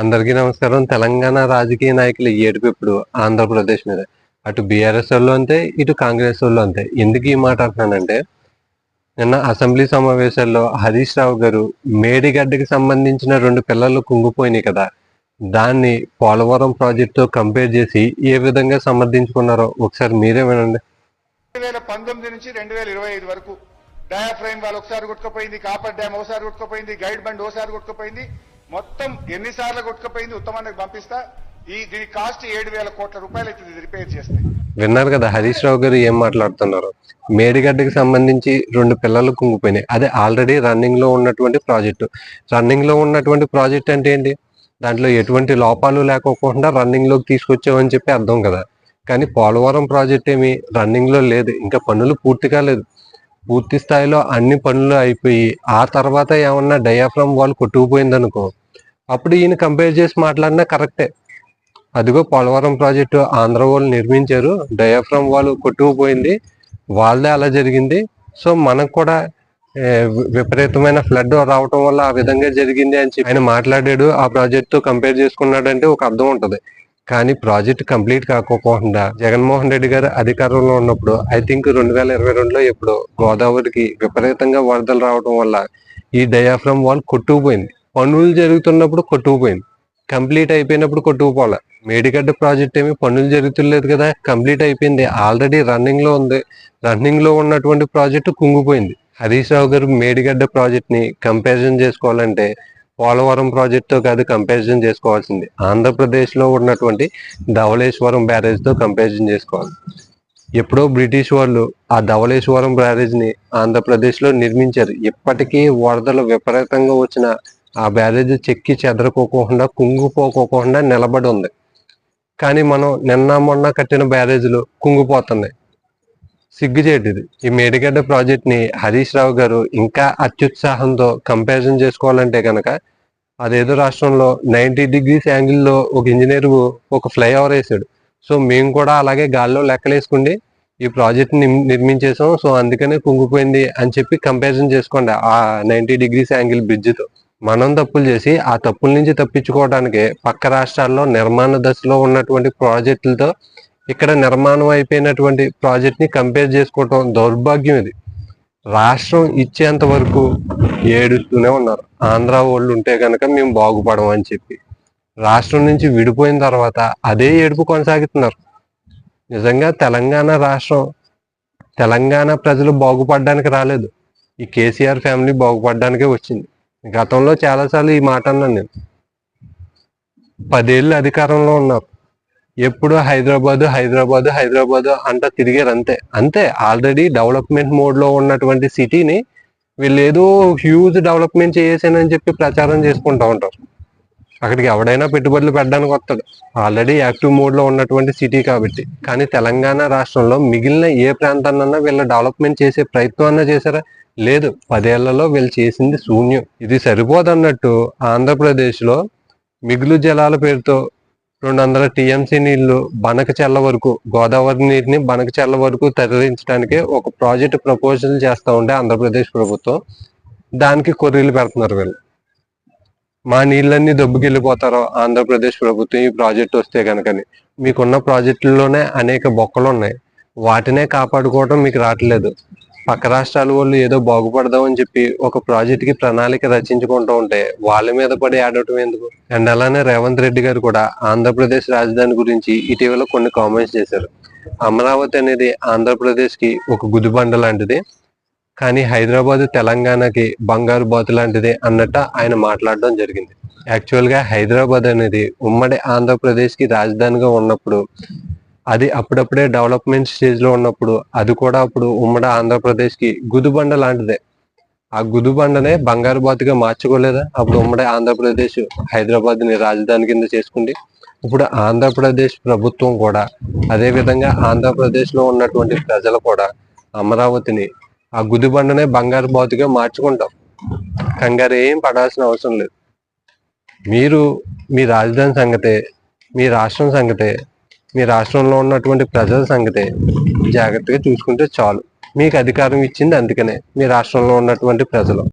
అందరికీ నమస్కారం. తెలంగాణ రాజకీయ నాయకులు ఏడుపు ఇప్పుడు ఆంధ్రప్రదేశ్ మీద? అటు బీఆర్ఎస్ వాళ్ళు అంతే ఇటు కాంగ్రెస్ వాళ్ళు అంతే. ఎందుకు ఈ మాట అంటున్నానంటే నిన్న అసెంబ్లీ సమావేశాల్లో హరీష్ రావు గారు మేడిగడ్డకి సంబంధించిన రెండు పిల్లలు కుంగిపోయినాయి కదా దాన్ని పోలవరం ప్రాజెక్టుతో కంపేర్ చేసి ఏ విధంగా సమర్థించుకున్నారో ఒకసారి మీరే వినండి. రెండు వేల పంతొమ్మిది నుంచి రెండు వేల ఇరవై ఐదు వరకు డయాఫ్రైమ్ వాళ్ళు ఒకసారి కొట్టుకుపోయింది కాపర్ డ్యామ్ ఒకసారి కొట్టుకుపోయింది గైడ్ బండ్ ఒకసారి కొట్టుకుపోయింది. మొత్తం ఎన్నిసార్లు కొట్టుకుపోయింది ఉత్తమానికి పంపిస్తా ఈ దీని కాస్ట్ ఏడు వేల కోట్ల రూపాయలు అయితే రిపేర్ చేస్తే విన్నారు కదా హరీష్ రావు గారు ఏం మాట్లాడుతున్నారు? మేడిగడ్డకి సంబంధించి రెండు పిల్లలు కుంగిపోయినాయి. అదే ఆల్రెడీ రన్నింగ్లో ఉన్నటువంటి ప్రాజెక్టు. రన్నింగ్లో ఉన్నటువంటి ప్రాజెక్ట్ అంటే ఏంటి? దాంట్లో ఎటువంటి లోపాలు లేకోకుండా రన్నింగ్లోకి తీసుకొచ్చామని చెప్పి అర్థం కదా. కానీ పోలవరం ప్రాజెక్ట్ ఏమి రన్నింగ్లో లేదు. ఇంకా పనులు పూర్తి కాలేదు. పూర్తి స్థాయిలో అన్ని పనులు అయిపోయి ఆ తర్వాత ఏమన్నా డయాఫ్రమ్ వాళ్ళు కొట్టుకుపోయింది అనుకో అప్పుడు ఈయన కంపేర్ చేసి మాట్లాడినా కరెక్టే అదిగో పోలవరం ప్రాజెక్టు ఆంధ్ర వాళ్ళు నిర్మించారు డయాఫ్రమ్ వాళ్ళు కొట్టుకుపోయింది వాళ్ళదే అలా జరిగింది. సో మనకు కూడా విపరీతమైన ఫ్లడ్ రావటం వల్ల ఆ విధంగా జరిగింది అని చెప్పి ఆయన మాట్లాడాడు. ఆ ప్రాజెక్ట్తో కంపేర్ చేసుకున్నాడంటే ఒక అర్థం ఉంటుంది. కానీ ప్రాజెక్ట్ కంప్లీట్ కాకోకుండా జగన్మోహన్ రెడ్డి గారు అధికారంలో ఉన్నప్పుడు ఐ థింక్ రెండు వేల ఇరవై రెండులో ఎప్పుడు గోదావరికి విపరీతంగా వరదలు రావడం వల్ల ఈ డయాఫ్రమ్ వాల్ కొట్టుకుపోయింది. పనులు జరుగుతున్నప్పుడు కొట్టుకుపోయింది. కంప్లీట్ అయిపోయినప్పుడు కొట్టుకుపోలే మేడిగడ్డ ప్రాజెక్ట్ ఏమి పనులు జరుగుతులేదు కదా కంప్లీట్ అయిపోయింది. ఆల్రెడీ రన్నింగ్లో ఉంది. రన్నింగ్లో ఉన్నటువంటి ప్రాజెక్టు కుంగిపోయింది. హరీష్ రావు గారు మేడిగడ్డ ప్రాజెక్ట్ని కంపారిజన్ చేసుకోవాలంటే పోలవరం ప్రాజెక్ట్తో కాదు కంపారిజన్ చేసుకోవాల్సింది. ఆంధ్రప్రదేశ్లో ఉన్నటువంటి ధవళేశ్వరం బ్యారేజ్తో కంపారిజన్ చేసుకోవాలి. ఎప్పుడో బ్రిటిష్ వాళ్ళు ఆ ధవళేశ్వరం బ్యారేజ్ని నిర్మించారు. ఇప్పటికీ వరదలు విపరీతంగా వచ్చిన ఆ బ్యారేజ్ చెక్కి చెదరకోకుండా కుంగిపోకోకుండా నిలబడి ఉంది. కానీ మనం నిన్న మొన్న కట్టిన బ్యారేజ్లు కుంగిపోతున్నాయి. సిగ్గుచేటిది. ఈ మేడిగడ్డ ప్రాజెక్ట్ని హరీష్ రావు గారు ఇంకా అత్యుత్సాహంతో కంపారిజన్ చేసుకోవాలంటే కనుక అదేదో రాష్ట్రంలో నైన్టీ డిగ్రీస్ యాంగిల్లో ఒక ఇంజనీర్ ఒక ఫ్లైఓవర్ వేసాడు. సో మేము కూడా అలాగే గాల్లో లెక్కలేసుకుండి ఈ ప్రాజెక్ట్ని నిర్మించేసాం సో అందుకనే కుంగిపోయింది అని చెప్పి కంపారిజన్ చేసుకోండి ఆ నైంటీ డిగ్రీస్ యాంగిల్ బ్రిడ్జ్తో. మనం తప్పులు చేసి ఆ తప్పుల నుంచి తప్పించుకోవడానికి పక్క రాష్ట్రాల్లో నిర్మాణ దశలో ఉన్నటువంటి ప్రాజెక్టులతో ఇక్కడ నిర్మాణం అయిపోయినటువంటి ప్రాజెక్ట్ని కంపేర్ చేసుకోవటం దౌర్భాగ్యం ఇది. రాష్ట్రం ఇచ్చేంత వరకు ఏడుస్తూనే ఉన్నారు. ఆంధ్ర వాళ్ళు ఉంటే కనుక మేము బాగుపడం అని చెప్పి. రాష్ట్రం నుంచి విడిపోయిన తర్వాత అదే ఏడుపు కొనసాగుతున్నారు నిజంగా తెలంగాణ రాష్ట్రం తెలంగాణ ప్రజలు బాగుపడడానికి రాలేదు. ఈ కేసీఆర్ ఫ్యామిలీ బాగుపడడానికే వచ్చింది. గతంలో చాలాసార్లు ఈ మాట అన్నాను నేను. పదేళ్ళు అధికారంలో ఉన్నారు. ఎప్పుడు హైదరాబాద్ హైదరాబాద్ హైదరాబాద్ అంట తిరిగారు అంతే. అంతే ఆల్రెడీ డెవలప్మెంట్ మోడ్లో ఉన్నటువంటి సిటీని వీళ్ళు ఏదో హ్యూజ్ డెవలప్మెంట్ చేసానని చెప్పి ప్రచారం చేసుకుంటా ఉంటారు. అక్కడికి ఎవడైనా పెట్టుబడులు పెట్టడానికి వస్తాడు. ఆల్రెడీ యాక్టివ్ మోడ్లో ఉన్నటువంటి సిటీ కాబట్టి. కానీ తెలంగాణ రాష్ట్రంలో మిగిలిన ఏ ప్రాంతాన్నన్నా వీళ్ళ డెవలప్మెంట్ చేసే ప్రయత్నం అన్నా చేశారా? లేదు. పదేళ్ళలో వీళ్ళు చేసింది శూన్యం. ఇది సరిపోదన్నట్టు ఆంధ్రప్రదేశ్లో మిగులు జలాల పేరుతో రెండు వందల టీఎంసీ నీళ్ళు బనక చెల్ల వరకు గోదావరి నీటిని బనక చెల్ల వరకు తరలించడానికి ఒక ప్రాజెక్ట్ ప్రపోజల్ చేస్తా ఉండే ఆంధ్రప్రదేశ్ ప్రభుత్వం. దానికి కొర్రీలు పెడుతున్నారు వీళ్ళు. మా నీళ్ళన్నీ దెబ్బకెళ్ళిపోతారో ఆంధ్రప్రదేశ్ ప్రభుత్వం ఈ ప్రాజెక్ట్ వస్తే కనుకని మీకున్న ప్రాజెక్టుల్లోనే అనేక బొక్కలు ఉన్నాయి వాటినే కాపాడుకోవడం మీకు రావట్లేదు. పక్క రాష్ట్రాల వాళ్ళు ఏదో బాగుపడదామని చెప్పి ఒక ప్రాజెక్ట్కి ప్రణాళిక రచించుకుంటూ ఉంటే వాళ్ళ మీద పడి ఆడటం ఎందుకు? అండ్ అలానే రేవంత్ రెడ్డి గారు కూడా ఆంధ్రప్రదేశ్ రాజధాని గురించి ఇటీవల కొన్ని కామెంట్స్ చేశారు. అమరావతి అనేది ఆంధ్రప్రదేశ్కి ఒక గుదిబండ లాంటిది. కానీ హైదరాబాద్ తెలంగాణకి బంగారు బాతు లాంటిది అన్నట్టు ఆయన మాట్లాడడం జరిగింది. యాక్చువల్గా హైదరాబాద్ అనేది ఉమ్మడి ఆంధ్రప్రదేశ్కి రాజధానిగా ఉన్నప్పుడు అది అప్పుడప్పుడే డెవలప్మెంట్ స్టేజ్లో ఉన్నప్పుడు అది కూడా అప్పుడు ఉమ్మడి ఆంధ్రప్రదేశ్కి గుదుబండ గుదిబండ లాంటిదే. ఆ గుదిబండనే బంగారు బాతుగా మార్చుకోలేదా? అప్పుడు ఉమ్మడి ఆంధ్రప్రదేశ్ హైదరాబాద్ని రాజధాని కింద చేసుకుంది. ఇప్పుడు ఆంధ్రప్రదేశ్ ప్రభుత్వం కూడా అదే విధంగా ఉన్నటువంటి ప్రజలు కూడా అమరావతిని ఆ గుదిబండనే బంగారు బాతుగా మార్చుకుంటాం. కంగారు ఏం పడాల్సిన అవసరం లేదు. మీరు మీ రాజధాని సంగతే మీ రాష్ట్రం సంగతే మీ రాష్ట్రంలో ఉన్నటువంటి ప్రజల సంగతే జాగ్రత్తగా చూసుకుంటే చాలు. మీకు అధికారం ఇచ్చింది అందుకనే మీ రాష్ట్రంలో ఉన్నటువంటి ప్రజలు.